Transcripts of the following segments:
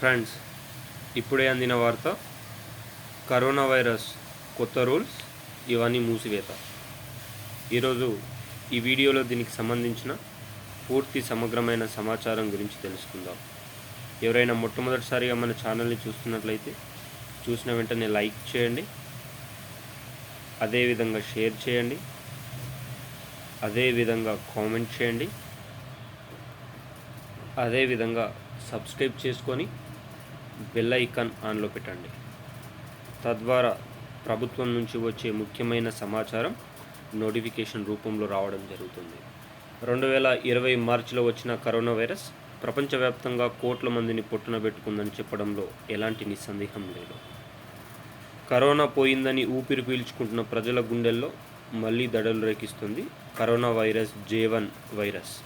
Friends ఇప్పుడే అందిన వార్త కరోనా వైరస్ కొత్త రూల్స్ ఇవన్నీ మూసివేత. ఈరోజు ఈ వీడియోలో దీనికి సంబంధించిన పూర్తి సమగ్రమైన సమాచారం గురించి తెలుసుకుందాం. ఎవరైనా మొట్టమొదటిసారిగా మన ఛానల్ని చూస్తున్నట్లయితే చూసిన వెంటనే లైక్ చేయండి. అదేవిధంగా షేర్ చేయండి. అదేవిధంగా కామెంట్ చేయండి. అదేవిధంగా సబ్స్క్రైబ్ చేసుకొని బెల్ ఐకాన్ ఆన్లో పెట్టండి. తద్వారా ప్రభుత్వం నుంచి వచ్చే ముఖ్యమైన సమాచారం నోటిఫికేషన్ రూపంలో రావడం జరుగుతుంది. రెండు వేల ఇరవై మార్చిలో వచ్చిన కరోనా వైరస్ ప్రపంచవ్యాప్తంగా కోట్ల మందిని పొట్టున పెట్టుకుందని చెప్పడంలో ఎలాంటి నిస్సందేహం లేదు. కరోనా పోయిందని ఊపిరి పీల్చుకుంటున్న ప్రజల గుండెల్లో మళ్ళీ దడలు రేకిస్తుంది కరోనా వైరస్ జేవన్ వైరస్.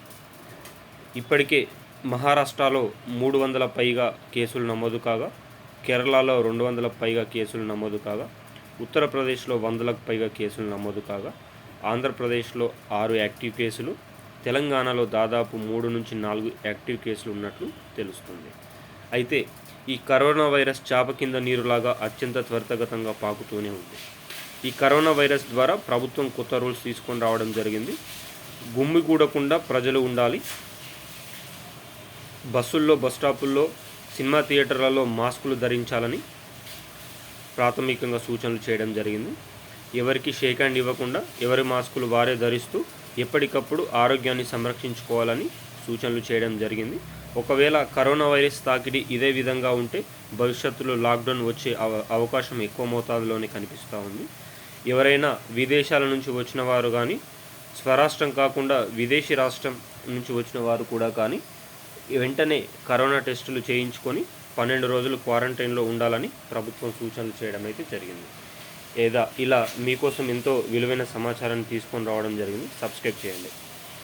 ఇప్పటికే మహారాష్ట్రలో మూడు వందల పైగా కేసులు నమోదు కాగా కేరళలో రెండు వందల పైగా కేసులు నమోదు కాగా ఉత్తరప్రదేశ్లో వందలకు పైగా కేసులు నమోదు కాగా ఆంధ్రప్రదేశ్లో ఆరు యాక్టివ్ కేసులు తెలంగాణలో దాదాపు మూడు నుంచి నాలుగు యాక్టివ్ కేసులు ఉన్నట్లు తెలుస్తుంది. అయితే ఈ కరోనా వైరస్ చాప కింద నీరులాగా అత్యంత త్వరితగతంగా పాకుతూనే ఉంది. ఈ కరోనా వైరస్ ద్వారా ప్రభుత్వం కొత్త రూల్స్ తీసుకొని రావడం జరిగింది. గుమ్మిగూడకుండా ప్రజలు ఉండాలి బస్సుల్లో బస్ స్టాపుల్లో సినిమా థియేటర్లలో మాస్కులు ధరించాలని ప్రాథమికంగా సూచనలు చేయడం జరిగింది. ఎవరికి షేక్ హ్యాండ్ ఇవ్వకుండా ఎవరి మాస్కులు వారే ధరిస్తూ ఎప్పటికప్పుడు ఆరోగ్యాన్ని సంరక్షించుకోవాలని సూచనలు చేయడం జరిగింది. ఒకవేళ కరోనా వైరస్ తాకిడి ఇదే విధంగా ఉంటే భవిష్యత్తులో లాక్డౌన్ వచ్చే అవ అవకాశం ఎక్కువ మోతాదులోనే కనిపిస్తూ ఉంది. ఎవరైనా విదేశాల నుంచి వచ్చిన వారు కానీ స్వరాష్ట్రం కాకుండా విదేశీ రాష్ట్రం నుంచి వచ్చిన వారు కూడా కానీ వెంటనే కరోనా టెస్టులు చేయించుకొని పన్నెండు రోజులు క్వారంటైన్లో ఉండాలని ప్రభుత్వం సూచనలు చేయడం అయితే జరిగింది. ఏదా ఇలా మీకోసం ఎంతో విలువైన సమాచారాన్ని తీసుకొని రావడం జరిగింది. సబ్స్క్రైబ్ చేయండి.